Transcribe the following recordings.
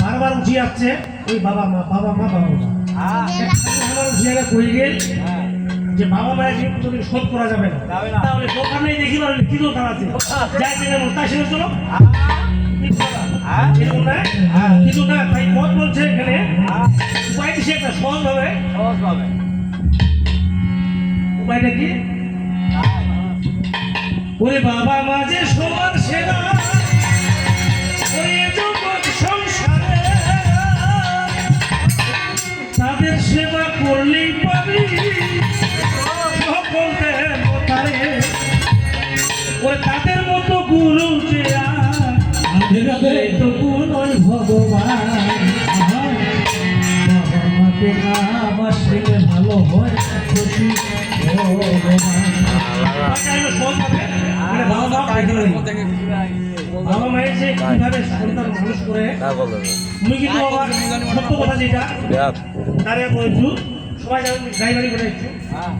বারবার উঠে যাচ্ছে ওই বাবা মা বাবা মা বাবা মা। করে গিয়ে যে বাবা মায়ের ঋণ শোধ করা যাবে না। যাবে তাহলে দোকানে দেখি না কি দোকান আছে? যাই কিনে তাই সেটা চলো। হ্যাঁ? এরকম না তাই মত বলছে এখানে। উপায় দিছে একটা সহজ ভাবে। সহজ পাবে উপায়টা কি? ওরে বাবা মাঝে সবার সেরা বাবা দেখে নাই। বাবা মায়ের যে কীভাবে সন্তান মানুষ করে মুই কিন্তু আবার সত্য কথা যেটা? তারে বলছু সবাই যেমন ড্রাইভারি করে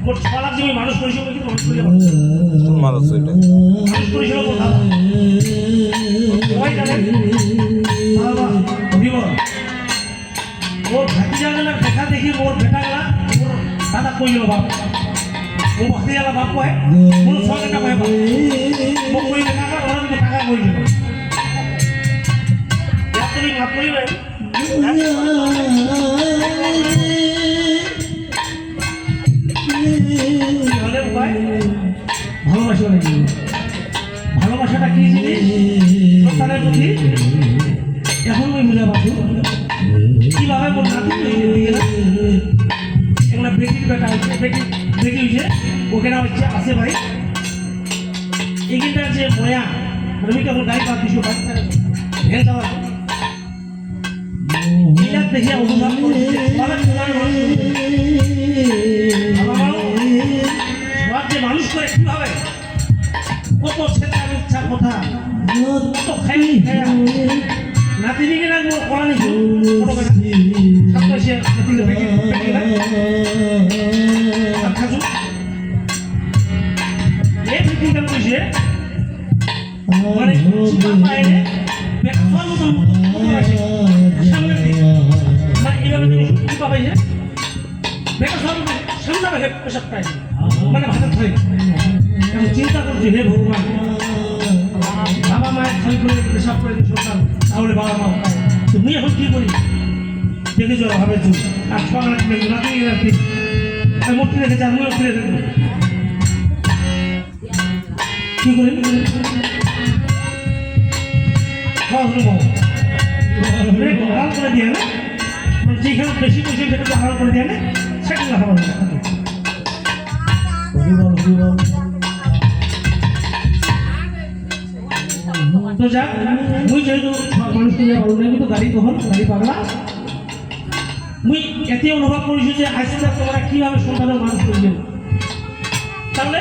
মোট ছ লাখ জমি মানুষ করেছিল কিন্তু মানুষ করিয়া মানুষ করেছিল কোথাও সবাই জানেন বাবা বিবর। ওর দেখা দেখি ওর দাদা কইল বাপ ও ভাতিজালা বাপ কয় কোনো সঙ্গে টাকা কয় বাপ মোক কইলে কাকা ওরা কিন্তু কাকা কইল ইয়াত তুমি মাত করিবেন না হচ্ছে আসে ভাই। এইখানটা যে ময়া। রবি তখন গাড়ি পাত দিছো বাচ্চা ভেন চাওয়া এইটা দেখে অনুভব করছি। যে সবার মানুষ যে মানুষ করে, কীভাবে? কত ছেলে ইচ্ছা, কথা। কত খাই নাতিনিকে না করা নিছো ফিটিংটা কইছে মানে পাইলে বেকফল মতো মতো আছে। সামনে দিকে মানে এইভাবে তুমি কি পাবাইছে বেকফল সামনে রেখে পেশাব পাইছে মানে ভাষা ধরে আমি চিন্তা করছি হে ভগবান? বাবা মায়ের খালি করে পেশাব করে সন্তান তাহলে বাবা মা তুমি এখন কি করি? দেখে যাও ভাবে তুই আর ছ রাত রাতে রাতে মূর্তি রেখেছে আমি মূর্তি রেখে দেবো কি করি আড়াল করে দিয়ে না মানে যেখানে বেশি বেশি সেটাকে আড়াল করে দিয়ে না সেখানে খাবার তো যাক মুই যেহেতু মানুষকে ভালো লাগে তো গাড়ি তখন গাড়ি পাগলা মুই এতে অনুভব করেছি যে আজকে তোমরা কীভাবে সন্তানের মানুষ করবেন তাহলে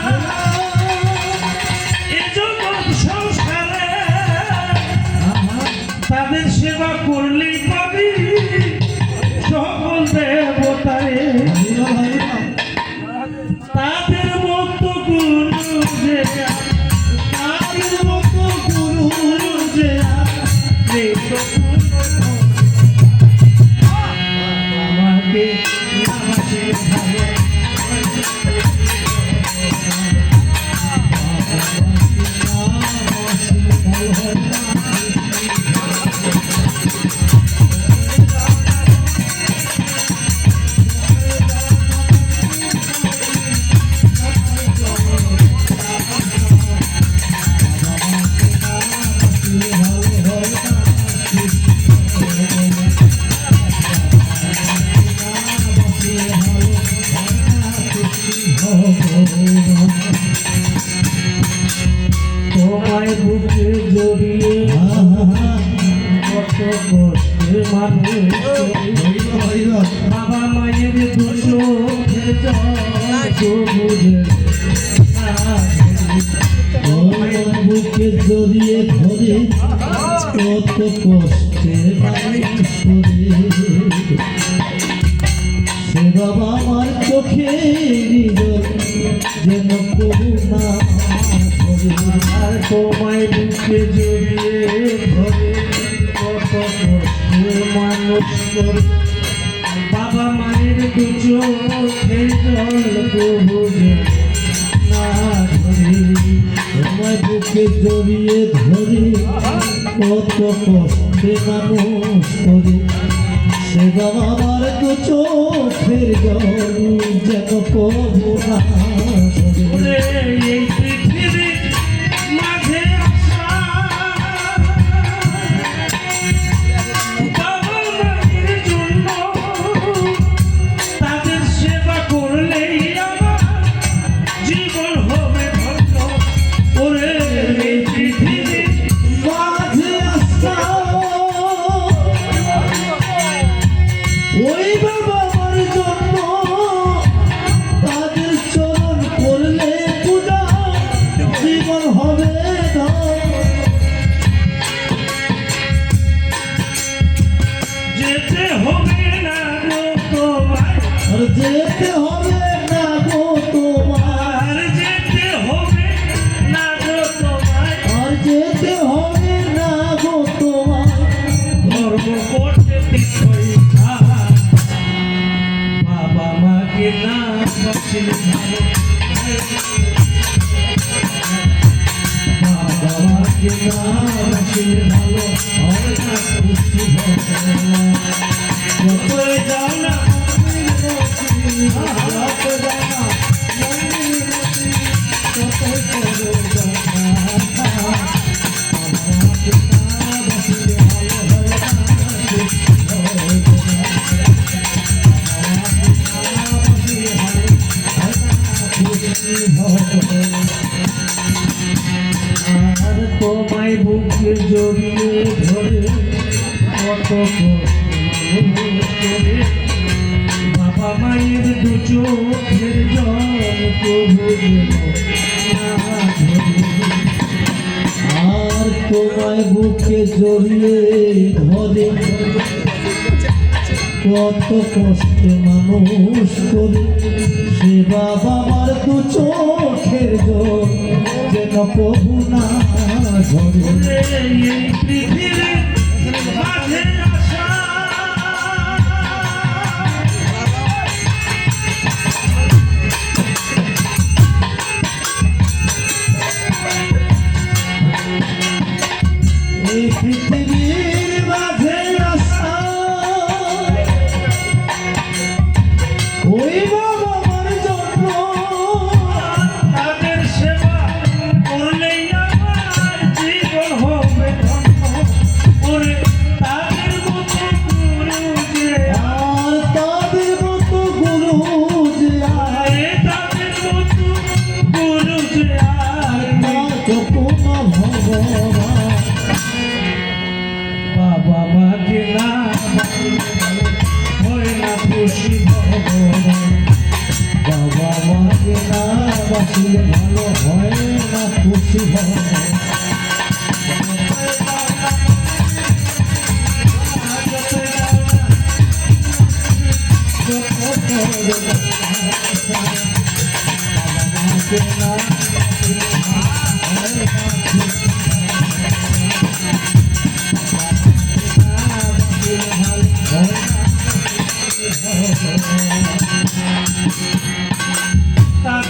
রে তোমায় বুকে জড়িয়ে কত কষ্টে মানুষ জড়িয়ে ধরে সে বাবা করুণা ধরে কত মানুষ বাবা মায়ের দু চোখের ধরে বুকে জড়িয়ে ধরে কত কষ্টে মানুষ করে। সে বাবা আমার তো চোখের জল যেন করুণা এই ভালো। হয় না খুশি হবে। না। আর তোমায় বুকে জড়িয়ে ধরে কত করে মায়ের দু চোখের জল প্রভু। আর তোমায় বুকে জড়িয়ে ধরে কত কষ্টে মানুষ করে সে বাবা আমার দু চোখের জল, যেন প্রভু না ধরে এই পৃথিবীর মাকে না। হয় না খুশি বাবা মাকে না বাঁচলে ভালো হয় না খুশি ভগবান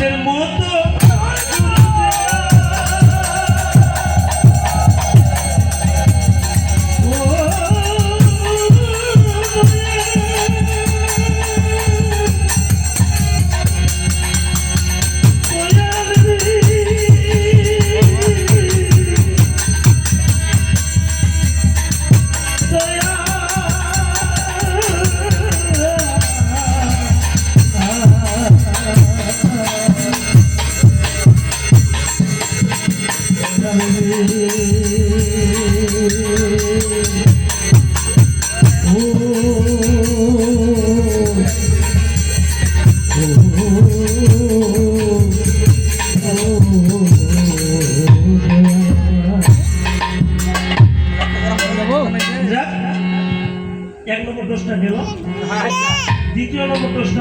তাদের মতো